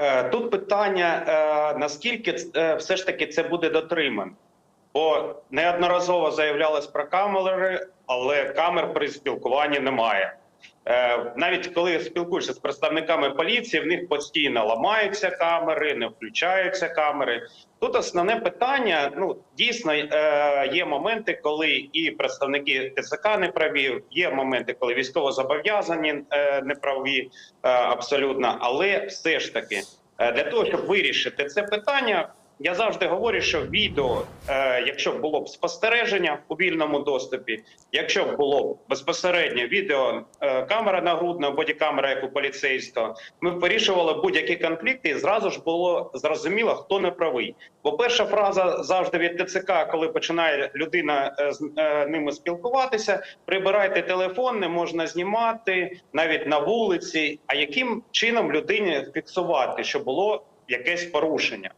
Е, Тут питання, е, наскільки е, все ж таки це буде дотримано. Бо неодноразово заявлялось про камери, але камер при спілкуванні немає. Е, Навіть коли спілкуєшся з представниками поліції, в них постійно ламаються камери, не включаються камери. Тут основне питання: ну дійсно е, є моменти, коли і представники ТЦК не праві, є моменти, коли військовозобов'язані е, не праві абсолютно. Але все ж таки, для того, щоб вирішити це питання, я завжди говорю, що відео, е, якщо б було б спостереження у вільному доступі, якщо б було б безпосередньо відео, е, камера нагрудна, бодікамера, як у поліцейського, ми б вирішували будь-які конфлікти, і зразу ж було зрозуміло, хто не правий. Бо перша фраза завжди від ТЦК, коли починає людина е, з е, ними спілкуватися, прибирайте телефон, не можна знімати навіть на вулиці. А яким чином людині фіксувати, що було якесь порушення?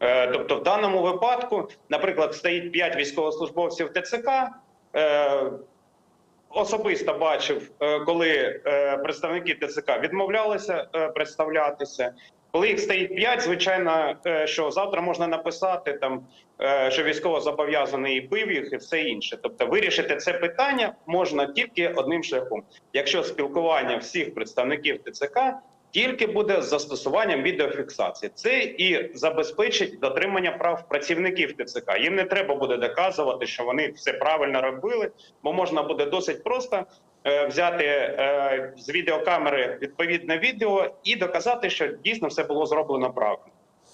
Е, Тобто, в даному випадку, наприклад, стоїть 5 військовослужбовців ТЦК. е, Особисто бачив, е, коли представники ТЦК відмовлялися представлятися. Коли їх стоїть 5, звичайно, що завтра можна написати там, що військово зобов'язаний бив їх і все інше. Тобто, вирішити це питання можна тільки одним шляхом, якщо спілкування всіх представників ТЦК тільки буде з застосуванням відеофіксації. Це і забезпечить дотримання прав працівників ТЦК. Їм не треба буде доказувати, що вони все правильно робили, бо можна буде досить просто е, взяти е, з відеокамери відповідне відео і доказати, що дійсно все було зроблено правильно.